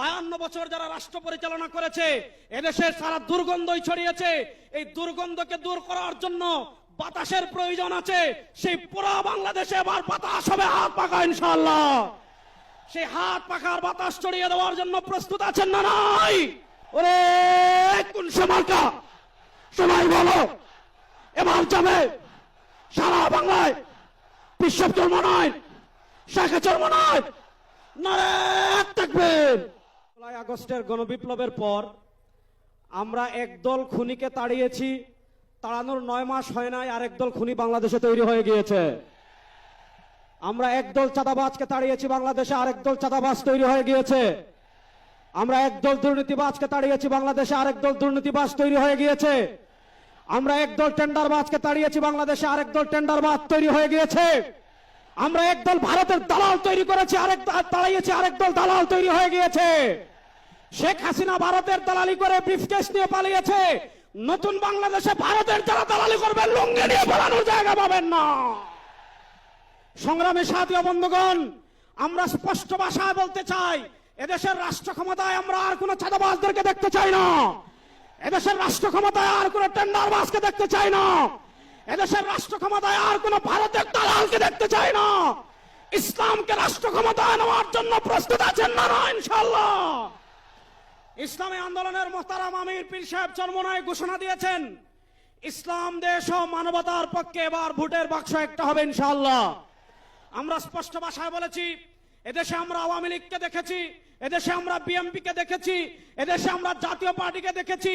বায়ান্ন বছর যারা রাষ্ট্র পরিচালনা করেছে এদেশের সারা দুর্গন্ধই ছড়িয়েছে। এই দুর্গন্ধকে দূর করার জন্য বাতাসের প্রয়োজন আছে। সেই পুরো বাংলাদেশে এবার বাতাস হবে, হাত পাকা ইনশাল্লাহ সেই হাত পাখার বাতাস ছড়িয়ে দেওয়ার জন্য প্রস্তুত আছেন না নাই? ওরে, কোন সমার্কা সবাই বলো। এবার যাবে। সারা বাংলায়। বিশ্ব চর্ম নয় শাখা চর্ম নয় নারে থাকবেন জুলাই আগস্টের গণবিপ্লবের পর আমরা একদল খুনিকে তাড়িয়েছি। তাড়ানোর নয় মাস হয় নাই, আরেক দল খুনি বাংলাদেশে তৈরি হয়ে গিয়েছে। আমরা একদল চাঁদাবাজকে তাড়িয়েছি, বাংলাদেশে আর একদল চাঁদাবাজ তৈরি হয়ে গিয়েছে। আমরা একদল দুর্নীতিবাজকে তাড়িয়েছি, বাংলাদেশে আরেক দল দুর্নীতিবাজ তৈরি হয়ে গিয়েছে। আমরা একদল টেন্ডারবাজকে তাড়িয়েছি, বাংলাদেশে আর একদল টেন্ডারবাজ তৈরি হয়ে গিয়েছে। আমরা একদল ভারতের দালাল তৈরি করেছি, আরেক তাড়িয়েছি, আরেক দল দালাল তৈরি হয়ে গিয়েছে। শেখ হাসিনা ভারতের দালালি করে ব্রিফকেস নিয়ে পালিয়েছে। নতুন বাংলাদেশে ভারতের যারা দালালি করবে, লুঙ্গি নিয়ে পালানোর জায়গা পাবেন না। সংগ্রামী সাথী ও বন্ধুগণ, আমরা স্পষ্ট ভাষায় বলতে চাই, এদেশের রাষ্ট্র ক্ষমতায় আমরা আর কোন চাঁদাবাজদেরকে দেখতে চাই না। এদেশের রাষ্ট্র ক্ষমতায় আর কোন টেন্ডারবাজকে দেখতে চাই না। এদেশের রাষ্ট্র ক্ষমতায় আর কোন ভারতের দালালকে দেখতে চাই না। ইসলামকে রাষ্ট্র ক্ষমতায় নেওয়ার জন্য প্রস্তুত আছেন না ইনশাল্লাহ ইসলামী আন্দোলনের মোহতারাম আমির পীর সাহেব চরমনায় ঘোষণা দিয়েছেন, ইসলাম, দেশ ও মানবতার পক্ষে এবার ভোটের বাক্স একটা হবে ইনশাআল্লাহ। আমরা স্পষ্ট ভাষায় বলেছি, এদেশে আমরা আওয়ামী লীগকে দেখেছি, এদেশে আমরা বিএমপি কে দেখেছি, এদেশে আমরা জাতীয় পার্টিকে দেখেছি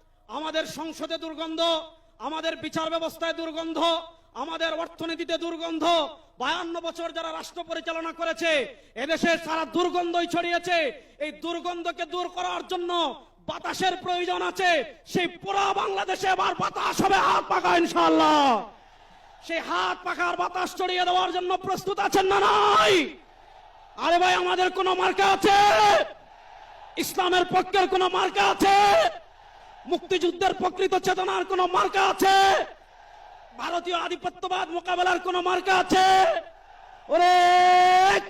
আমাদের সংসদে দুর্গন্ধ, আমাদের বিচার ব্যবস্থায় দুর্গন্ধ, আমাদের অর্থনীতিতে দুর্গন্ধ, বায়ান্ন বছর যারা রাষ্ট্র পরিচালনা করেছে, এদেশে সারা দুর্গন্ধই ছড়িয়েছে। এই দুর্গন্ধকে দূর করার জন্য বাতাসের প্রয়োজন আছে। সেই পুরো বাংলাদেশে এবার বাতাস হবে হাত পাকা ইনশাল্লাহ সেই হাত পাখার বাতাস ছড়িয়ে দেওয়ার জন্য প্রস্তুত আছেন না নাই? আরে ভাই, আমাদের কোন মার্কা আছে? ইসলামের পক্ষের কোন মার্কা আছে? মুক্তিযুদ্ধের প্রকৃত চেতনার কোন মার্কা আছে? ভারতীয় আধিপত্যবাদ মোকাবেলার কোন মার্কা আছে?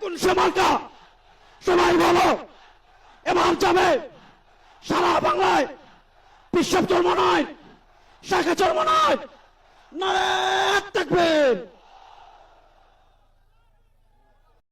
সে সবাই বলো। এবার যাবে। সারা বাংলায় বিশ্ব চর্ম নয় শাখা চর্ম নয় নারে থাকবেন।